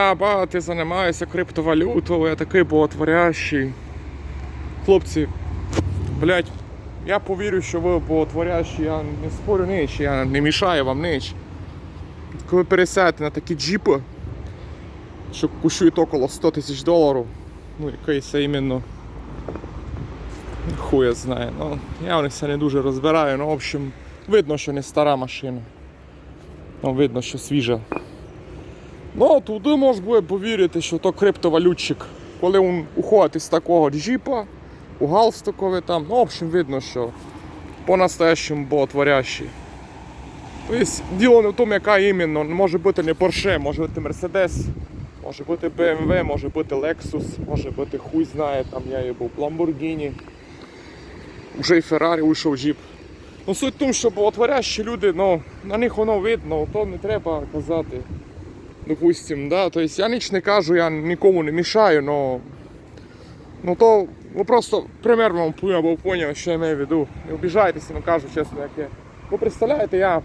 Я багато займаюся криптовалютою, я такий боготворящий. Хлопці, блядь, я повірю, що ви боготворящі, я не спорю ніч, я не мішаю вам ніч. Коли пересядете на такі джіпи, що коштують около 100 тисяч доларів, ну якийсь іменно хуя знає. Ну, я в них це не дуже розбираю, ну в общем, видно, що не стара машина. Ну, видно, що свіжа. Ну, туди можна буде повірити, що то криптовалютчик. Коли він уходить із такого джіпа, у галстукові там, ну, в общем, видно, що по-настоящему боготворящий. Тобто, діло не в тому, яка іменно. Може бути не Porsche, може бути Mercedes, може бути BMW, може бути Lexus, може бути хуй знає, там я і був Lamborghini. Уже і Ferrari вийшов джіп. Ну, суть в тому, що боготворящі люди, ну, на них воно видно, то не треба казати. Допустим, да, то есть я ніч не кажу, я нікому не мішаю, но ну то ну просто примерно вам або поняв, що я маю в виду. Не обіжайтеся, ну кажу чесно, як є. Ви представляєте, я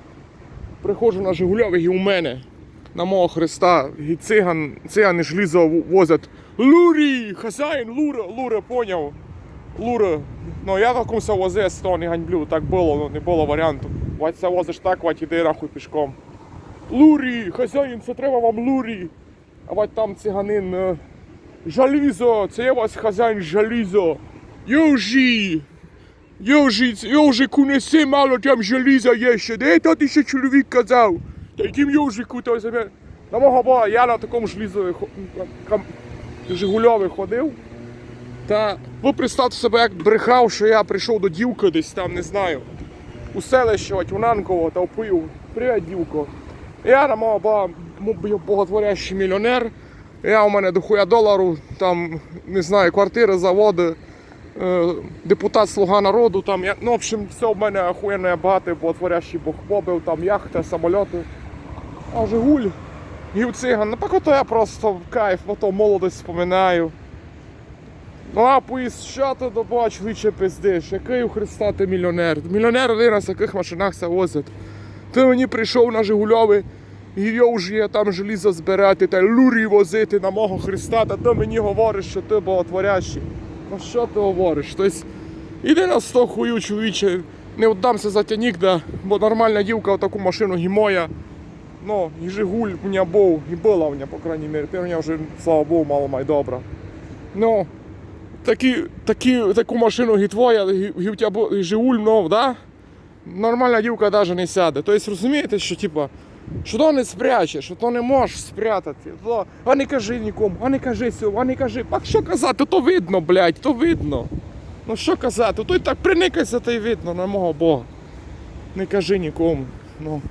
приходжу на Жигульових і у мене на мого Христа і циган, цигани желізо возять Лурі, хазяїн, Лура, Лура, поняв. Лура. Ну я такому возив, то не ганьблю, так було, ну не було варіанту. Вать возиш так, вать іди рахуй пішком. Лурі, хазяїн, це треба вам лурі. А вать там циганин. е, Жалізо, це я вас хазяїн жалізо. Йожі. Йожі, йожику неси мало там желіза є ще. Де то ти ще чоловік казав? Та яким йожику то себе. На мого бога, я на такому желізо Жигульові ходив. Та ви представте себе, як брехав, що я прийшов до дівки десь там, не знаю. У селище Тюнанково та впив. Привіт, дівко. Я на мого ба- м- б- боготворящий мільйонер. Я у мене дохуя долару, там, не знаю, квартири, заводи, е, депутат Слуга народу, там, я, ну, в общем, все в мене охуєнно я боготворящий бог побив, там яхта, самольоти. А Жигуль, гів циган, ну так ото я просто кайф, ото молодость вспоминаю. Ну а поїзд, що ти добач, чоловіче пиздиш, який у Христа ти мільйонер? Мільйонер один на яких машинах це возить. Ти мені прийшов на Жигульові, і я вже є там желізо збирати та лурі возити на мого Христа, та ти мені говориш, що ти боготворящий. Ну що ти говориш? Тобто, іди на сто хую, чоловіче, не віддамся за тянік, да, бо нормальна дівка таку машину гімоя. Ну, і Жигуль у мене був, і була у мене, по крайній мірі. Ти у мене вже, слава Богу, мало май добра. Ну, такі, такі, таку машину гі твоя, гі, гі, у тебе бу- гі Жигуль, ну, да? Нормальна дівка навіть не сяде. Тобто розумієте, що типа, що то не спрячеш, що то не можеш спрятати. То, а не кажи нікому, а не кажи цього, а не кажи. А що казати, то видно, блядь, то видно. Ну що казати, то й так приникайся, то й видно, на мого Бога. Не кажи нікому. Ну.